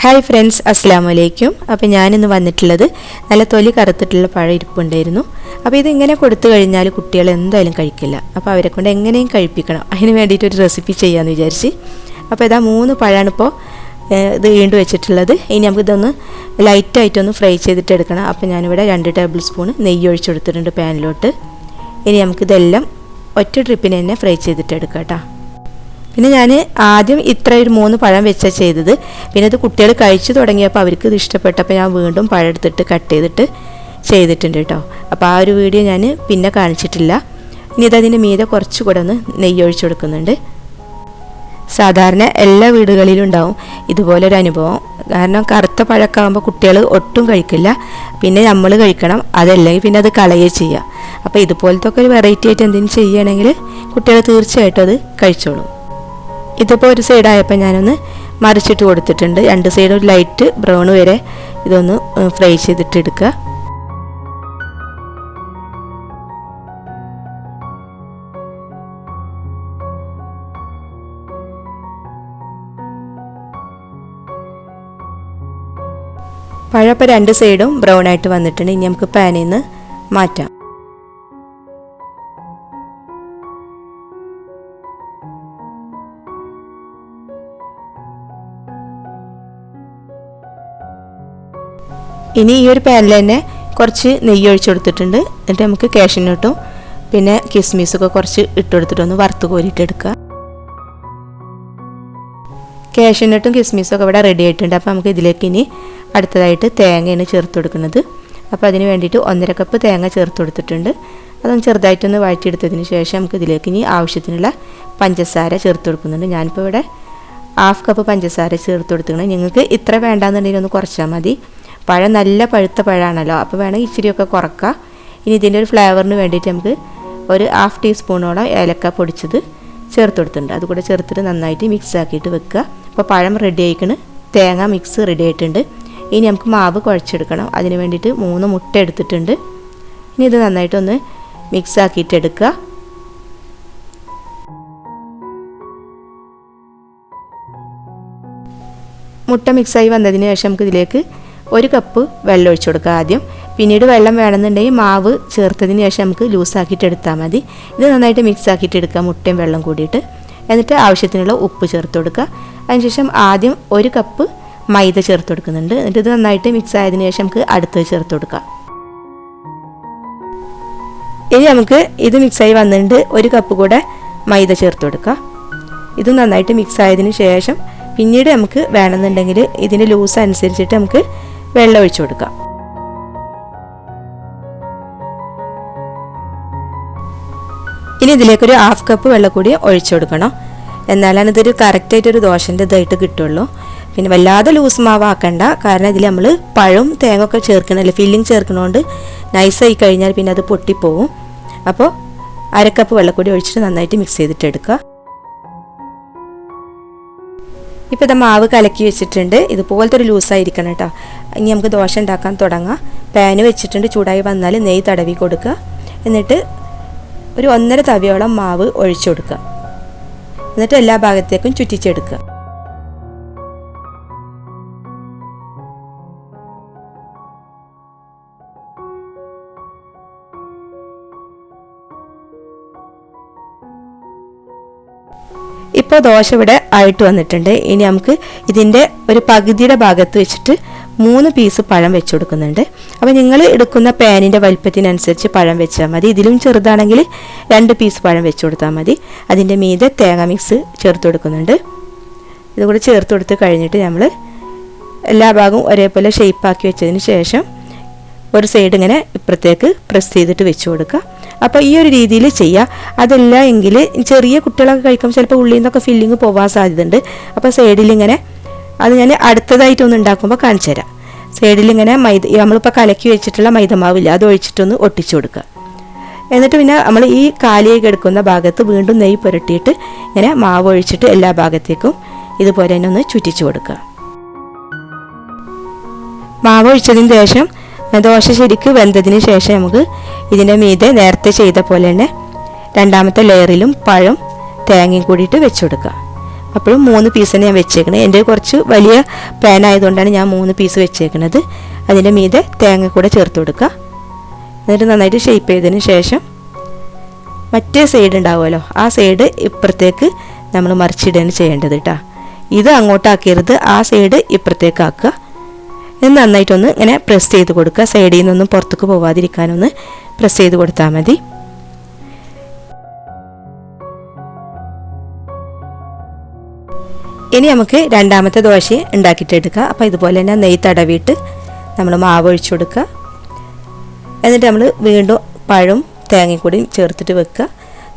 Hi friends അസ്സാം വലൈക്കും അപ്പോൾ ഞാനിന്ന് വന്നിട്ടുള്ളത് നല്ല തൊലി കറുത്തിട്ടുള്ള പഴം ഇരിപ്പുണ്ടായിരുന്നു. അപ്പോൾ ഇതിങ്ങനെ കൊടുത്തു കഴിഞ്ഞാൽ കുട്ടികൾ എന്തായാലും കഴിക്കില്ല. അപ്പോൾ അവരെ കൊണ്ട് എങ്ങനെയും കഴിപ്പിക്കണം. അതിന് വേണ്ടിയിട്ട് ഒരു റെസിപ്പി ചെയ്യാമെന്ന് വിചാരിച്ച്. അപ്പോൾ ഇതാ മൂന്ന് പഴമാണ് ഇപ്പോൾ ഇത് വീണ്ടും വെച്ചിട്ടുള്ളത്. ഇനി നമുക്കിതൊന്ന് ലൈറ്റായിട്ടൊന്ന് ഫ്രൈ ചെയ്തിട്ട് എടുക്കണം. അപ്പോൾ ഞാനിവിടെ രണ്ട് ടേബിൾ സ്പൂൺ നെയ്യ് ഒഴിച്ചു കൊടുത്തിട്ടുണ്ട് പാനിലോട്ട്. ഇനി നമുക്കിതെല്ലാം ഒറ്റ ട്രിപ്പിന് തന്നെ ഫ്രൈ ചെയ്തിട്ട് എടുക്കാം കേട്ടോ. പിന്നെ ഞാൻ ആദ്യം ഇത്ര ഒരു മൂന്ന് പഴം വെച്ചാൽ ചെയ്തത്. പിന്നെ അത് കുട്ടികൾ കഴിച്ചു തുടങ്ങിയപ്പോൾ അവർക്ക് ഇത് ഇഷ്ടപ്പെട്ടപ്പോൾ ഞാൻ വീണ്ടും പഴം എടുത്തിട്ട് കട്ട് ചെയ്തിട്ട് ചെയ്തിട്ടുണ്ട് കേട്ടോ അപ്പോൾ ആ ഒരു വീഡിയോ ഞാൻ പിന്നെ കാണിച്ചിട്ടില്ല. ഇനി ഇതതിന്റെ മീതെ കുറച്ചുകൂടെ ഒന്ന് നെയ്യ് ഒഴിച്ചു കൊടുക്കുന്നുണ്ട്. സാധാരണ എല്ലാ വീടുകളിലും ഉണ്ടാവും ഇതുപോലൊരു അനുഭവം. കാരണം കറുത്ത പഴക്കാകുമ്പോൾ കുട്ടികൾ ഒട്ടും കഴിക്കില്ല. പിന്നെ നമ്മൾ കഴിക്കണം അതല്ലെങ്കിൽ പിന്നെ അത് കളയുക ചെയ്യുക അപ്പോൾ ഇതുപോലത്തെ ഒക്കെ ഒരു വെറൈറ്റി ആയിട്ട് എന്തെങ്കിലും ചെയ്യുകയാണെങ്കിൽ കുട്ടികൾ തീർച്ചയായിട്ടും അത് കഴിച്ചോളും. ഇതിപ്പോൾ ഒരു സൈഡായപ്പോൾ ഞാനൊന്ന് മറിച്ചിട്ട് കൊടുത്തിട്ടുണ്ട്. രണ്ട് സൈഡും ലൈറ്റ് ബ്രൗൺ വരെ ഇതൊന്ന് ഫ്രൈ ചെയ്തിട്ട് എടുക്കുക പഴപ്പം രണ്ട് സൈഡും ബ്രൗൺ ആയിട്ട് വന്നിട്ടുണ്ട്. ഇനി നമുക്ക് പാനിൽ നിന്ന് മാറ്റാം. ഇനി ഈ ഒരു പാനിൽ തന്നെ കുറച്ച് നെയ്യ് ഒഴിച്ചു കൊടുത്തിട്ടുണ്ട്. എന്നിട്ട് നമുക്ക് കാഷ്യനട്ടും പിന്നെ കിസ്മിസൊക്കെ കുറച്ച് ഇട്ട് കൊടുത്തിട്ടൊന്ന് വറുത്ത് കോരിയിട്ട് എടുക്കുക. കാഷ്യനട്ടും കിസ്മിസൊക്കെ ഇവിടെ റെഡി ആയിട്ടുണ്ട്. അപ്പോൾ നമുക്ക് ഇതിലേക്ക് ഇനി അടുത്തതായിട്ട് തേങ്ങയാണ് ചേർത്ത് കൊടുക്കുന്നത്. അപ്പോൾ അതിന് വേണ്ടിയിട്ട് ഒന്നര കപ്പ് തേങ്ങ ചേർത്ത് കൊടുത്തിട്ടുണ്ട്. അതൊന്ന് ചെറുതായിട്ടൊന്ന് വഴറ്റിയെടുത്തതിന് ശേഷം നമുക്ക് ഇതിലേക്ക് ഇനി ആവശ്യത്തിനുള്ള പഞ്ചസാര ചേർത്ത് കൊടുക്കുന്നുണ്ട്. ഞാനിപ്പോൾ ഇവിടെ ഹാഫ് കപ്പ് പഞ്ചസാര ചേർത്ത് കൊടുത്തിട്ടുണ്ട് നിങ്ങൾക്ക് ഇത്ര വേണ്ടാന്നുണ്ടെങ്കിൽ ഒന്ന് കുറച്ചാൽ മതി. പഴം നല്ല പഴുത്ത പഴമാണല്ലോ അപ്പോൾ വേണമെങ്കിൽ ഇച്ചിരിയൊക്കെ കുറക്കുക ഇനി ഇതിന്റെ ഒരു ഫ്ലേവറിന് വേണ്ടിയിട്ട് നമുക്ക് ഒരു ഹാഫ് ടീസ്പൂണോളം ഏലക്ക പൊടിച്ചത് ചേർത്ത് കൊടുത്തിട്ടുണ്ട്. അതുകൂടെ ചേർത്തിട്ട് നന്നായിട്ട് മിക്സ് ആക്കിയിട്ട് വെക്കുക. അപ്പോൾ പഴം റെഡി ആയിക്കണ്. തേങ്ങ മിക്സ് റെഡി ആയിട്ടുണ്ട്. ഇനി നമുക്ക് മാവ് കുഴച്ചെടുക്കണം. അതിന് വേണ്ടിയിട്ട് മൂന്ന് മുട്ട എടുത്തിട്ടുണ്ട്. ഇനി ഇത് നന്നായിട്ടൊന്ന് മിക്സ് ആക്കിയിട്ട് എടുക്കുക. മുട്ട മിക്സായി വന്നതിന് ശേഷം നമുക്ക് ഇതിലേക്ക് ഒരു കപ്പ് വെള്ളം ഒഴിച്ചു കൊടുക്കുക ആദ്യം. പിന്നീട് വെള്ളം വേണമെന്നുണ്ടെങ്കിൽ മാവ് ചേർത്തതിന് ശേഷം നമുക്ക് ലൂസാക്കിയിട്ട് എടുത്താൽ മതി. ഇത് നന്നായിട്ട് മിക്സ് ആക്കിയിട്ട് എടുക്കുക മുട്ടയും വെള്ളം കൂടിയിട്ട്. എന്നിട്ട് ആവശ്യത്തിനുള്ള ഉപ്പ് ചേർത്ത് കൊടുക്കുക. അതിനുശേഷം ആദ്യം ഒരു കപ്പ് മൈദ ചേർത്ത് കൊടുക്കുന്നുണ്ട്. എന്നിട്ട് ഇത് നന്നായിട്ട് മിക്സ് ആയതിനു ശേഷം നമുക്ക് അടുത്തത് ചേർത്ത് കൊടുക്കാം. ഇനി നമുക്ക് ഇത് മിക്സായി വന്നിട്ട് ഒരു കപ്പ് കൂടെ മൈദ ചേർത്ത് കൊടുക്കുക. ഇത് നന്നായിട്ട് മിക്സ് ആയതിനു ശേഷം പിന്നീട് നമുക്ക് വേണമെന്നുണ്ടെങ്കിൽ ഇതിന്റെ ലൂസ് അനുസരിച്ചിട്ട് നമുക്ക് വെള്ളം ഒഴിച്ചു കൊടുക്കാം. ഇനി ഇതിലേക്കൊരു ഹാഫ് കപ്പ് വെള്ളം കൂടി ഒഴിച്ചു കൊടുക്കണം. എന്നാലാണ് ഇതൊരു കറക്റ്റായിട്ടൊരു ദോശന്റെ ഇതായിട്ട് കിട്ടുള്ളൂ. പിന്നെ വല്ലാതെ ലൂസ് മാവാക്കണ്ട. കാരണം ഇതിൽ നമ്മൾ പഴവും തേങ്ങ ഒക്കെ ചേർക്കണമല്ലോ ഫില്ലിങ് ചേർക്കണോണ്ട് നൈസായി കഴിഞ്ഞാൽ പിന്നെ അത് പൊട്ടിപ്പോവും. അപ്പോൾ അരക്കപ്പ് വെള്ളം കൂടി ഒഴിച്ചിട്ട് നന്നായിട്ട് മിക്സ് ചെയ്തിട്ട് എടുക്കുക ഇപ്പോൾ ഇത് മാവ് കലക്കി വെച്ചിട്ടുണ്ട്. ഇതുപോലത്തെ ഒരു ലൂസായിരിക്കണം കേട്ടോ. ഇനി നമുക്ക് ദോശ ഉണ്ടാക്കാൻ തുടങ്ങാം. പാന് വെച്ചിട്ടുണ്ട്. ചൂടായി വന്നാൽ നെയ്യ് തടവി കൊടുക്കുക. എന്നിട്ട് ഒരു ഒന്നര തവിയോളം മാവ് ഒഴിച്ചു കൊടുക്കുക. എന്നിട്ട് എല്ലാ ഭാഗത്തേക്കും ചുറ്റിച്ചെടുക്കുക. ഇപ്പോൾ ദോശ ഇവിടെ ആയിട്ട് വന്നിട്ടുണ്ട്. ഇനി നമുക്ക് ഇതിന്റെ ഒരു പകുതിയുടെ ഭാഗത്ത് വെച്ചിട്ട് മൂന്ന് പീസ് പഴം വെച്ച് കൊടുക്കുന്നുണ്ട്. അപ്പോൾ നിങ്ങൾ എടുക്കുന്ന പാനിന്റെ വലിപ്പത്തിനനുസരിച്ച് പഴം വെച്ചാൽ മതി. ഇതിലും ചെറുതാണെങ്കിൽ രണ്ട് പീസ് പഴം വെച്ച് കൊടുത്താൽ മതി. അതിന്റെ മീതെ തേങ്ങ മിക്സ് ചേർത്ത് കൊടുക്കുന്നുണ്ട്. ഇതുകൂടെ ചേർത്ത് കൊടുത്ത് കഴിഞ്ഞിട്ട് നമ്മൾ എല്ലാ ഭാഗവും ഒരേപോലെ ഷേപ്പാക്കി വെച്ചതിന് ശേഷം ഒരു സൈഡ് ഇങ്ങനെ ഇപ്പുറത്തേക്ക് പ്രസ് ചെയ്തിട്ട് വെച്ച് കൊടുക്കുക. അപ്പോൾ ഈ ഒരു രീതിയിൽ ചെയ്യുക അതല്ല എങ്കിൽ ചെറിയ കുട്ടികളൊക്കെ കഴിക്കുമ്പോൾ ചിലപ്പോൾ ഉള്ളിൽ നിന്നൊക്കെ ഫില്ലിങ് പോകാൻ സാധ്യതയുണ്ട്. അപ്പോൾ സൈഡിൽ ഇങ്ങനെ അത് ഞാൻ അടുത്തതായിട്ടൊന്ന് ഉണ്ടാക്കുമ്പോൾ കാണിച്ചു തരാം. സൈഡിൽ ഇങ്ങനെ മൈദ നമ്മളിപ്പോൾ കലക്കി വെച്ചിട്ടുള്ള മൈദമാവില്ല അത് ഒഴിച്ചിട്ടൊന്ന് ഒട്ടിച്ചു കൊടുക്കുക. എന്നിട്ട് പിന്നെ നമ്മൾ ഈ കാലിയൊക്കെ എടുക്കുന്ന ഭാഗത്ത് വീണ്ടും നെയ്യ് പുരട്ടിയിട്ട് ഇങ്ങനെ മാവ് ഒഴിച്ചിട്ട് എല്ലാ ഭാഗത്തേക്കും ഇതുപോലെ തന്നെ ഒന്ന് ചുറ്റിച്ചു കൊടുക്കുക. മാവ് ഒഴിച്ചതിന് ശേഷം ദോശ ശരിക്ക് വെന്തതിന് ശേഷം നമുക്ക് ഇതിന്റെ മീതെ നേരത്തെ ചെയ്ത പോലെ തന്നെ രണ്ടാമത്തെ ലെയറിലും പഴം തേങ്ങയും കൂടിയിട്ട് വെച്ച് കൊടുക്കുക. അപ്പോഴും മൂന്ന് പീസാണ് ഞാൻ വെച്ചേക്കണത് എന്റെ കുറച്ച് വലിയ പാൻ ആയതുകൊണ്ടാണ് ഞാൻ മൂന്ന് പീസ് വെച്ചേക്കണത്. അതിന്റെ മീതെ തേങ്ങ കൂടെ ചേർത്ത് കൊടുക്കുക. എന്നിട്ട് നന്നായിട്ട് ഷേപ്പ് ചെയ്തതിന് ശേഷം മറ്റേ സൈഡ് ഉണ്ടാവുമല്ലോ ആ സൈഡ് ഇപ്പുറത്തേക്ക് നമ്മൾ മറിച്ചിടുകയാണ് ചെയ്യേണ്ടത് കേട്ടോ ഇത് അങ്ങോട്ടാക്കരുത് ആ സൈഡ് ഇപ്പുറത്തേക്ക് ആക്കുക. ഇത് നന്നായിട്ടൊന്ന് ഇങ്ങനെ പ്രസ് ചെയ്ത് കൊടുക്കുക. സൈഡിൽ നിന്നൊന്നും പുറത്തേക്ക് പോവാതിരിക്കാനൊന്ന് പ്രസ് ചെയ്ത് കൊടുത്താൽ മതി. ഇനി നമുക്ക് രണ്ടാമത്തെ ദോശ ഉണ്ടാക്കിയിട്ടെടുക്കുക. അപ്പോൾ ഇതുപോലെ തന്നെ നെയ്യ് തടവിയിട്ട് നമ്മൾ മാവ് ഒഴിച്ചു കൊടുക്കുക. എന്നിട്ട് നമ്മൾ വീണ്ടും പഴവും തേങ്ങയും കൂടി ചേർത്തിട്ട് വെക്കുക.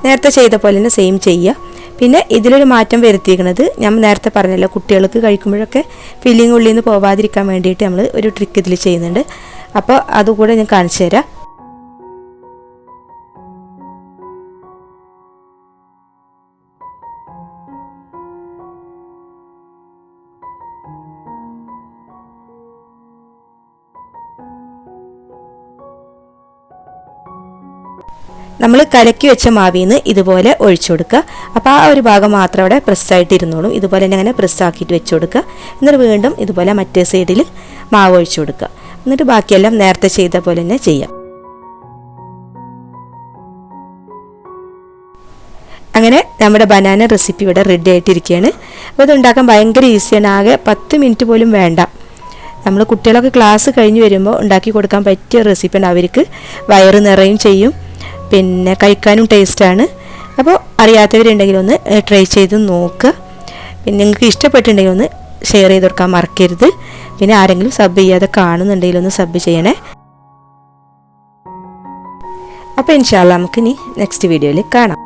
നേരത്തെ ചെയ്ത പോലെ തന്നെ സെയിം ചെയ്യുക. പിന്നെ ഇതിലൊരു മാറ്റം വരുത്തിയിരിക്കുന്നത് ഞാൻ നേരത്തെ പറഞ്ഞല്ലോ കുട്ടികൾക്ക് കഴിക്കുമ്പോഴൊക്കെ ഫില്ലിംഗ് ഉള്ളിൽ നിന്ന് പോവാതിരിക്കാൻ വേണ്ടിയിട്ട് നമ്മൾ ഒരു ട്രിക്ക് ഇതിൽ ചെയ്യുന്നുണ്ട്. അപ്പോൾ അതുകൂടെ ഞാൻ കാണിച്ചു തരാം നമ്മൾ കലക്കി വെച്ച മാവിൽ നിന്ന് ഇതുപോലെ ഒഴിച്ചു കൊടുക്കുക. അപ്പോൾ ആ ഒരു ഭാഗം മാത്രം അവിടെ പ്രസ്സായിട്ട് ഇരുന്നോളും. ഇതുപോലെ തന്നെ അങ്ങനെ പ്രസ്സാക്കിയിട്ട് വെച്ച് കൊടുക്കുക. എന്നിട്ട് വീണ്ടും ഇതുപോലെ മറ്റേ സൈഡിൽ മാവ് ഒഴിച്ചു കൊടുക്കുക. എന്നിട്ട് ബാക്കിയെല്ലാം നേരത്തെ ചെയ്ത പോലെ തന്നെ ചെയ്യാം. അങ്ങനെ നമ്മുടെ ബനാന റെസിപ്പി ഇവിടെ റെഡി ആയിട്ടിരിക്കുകയാണ്. അപ്പോൾ ഇത് ഉണ്ടാക്കാൻ ഭയങ്കര ഈസിയാണ് ആകെ പത്ത് മിനിറ്റ് പോലും വേണ്ട. നമ്മൾ കുട്ടികളൊക്കെ ക്ലാസ് കഴിഞ്ഞ് വരുമ്പോൾ ഉണ്ടാക്കി കൊടുക്കാൻ പറ്റിയ റെസിപ്പിയാണ് അവർക്ക് വയറ് നിറയും ചെയ്യും. പിന്നെ കഴിക്കാനും ടേസ്റ്റാണ്. അപ്പോൾ അറിയാത്തവരുണ്ടെങ്കിൽ ഒന്ന് ട്രൈ ചെയ്ത് നോക്കുക. പിന്നെ നിങ്ങൾക്ക് ഇഷ്ടപ്പെട്ടിട്ടുണ്ടെങ്കിൽ ഒന്ന് ഷെയർ ചെയ്ത് കൊടുക്കാൻ മറക്കരുത്. പിന്നെ ആരെങ്കിലും സബ് ചെയ്യാതെ കാണുന്നുണ്ടെങ്കിൽ ഒന്ന് സബ് ചെയ്യണേ. അപ്പോൾ ഇൻഷാല്ല നമുക്ക് ഇനി നെക്സ്റ്റ് വീഡിയോയിൽ കാണാം.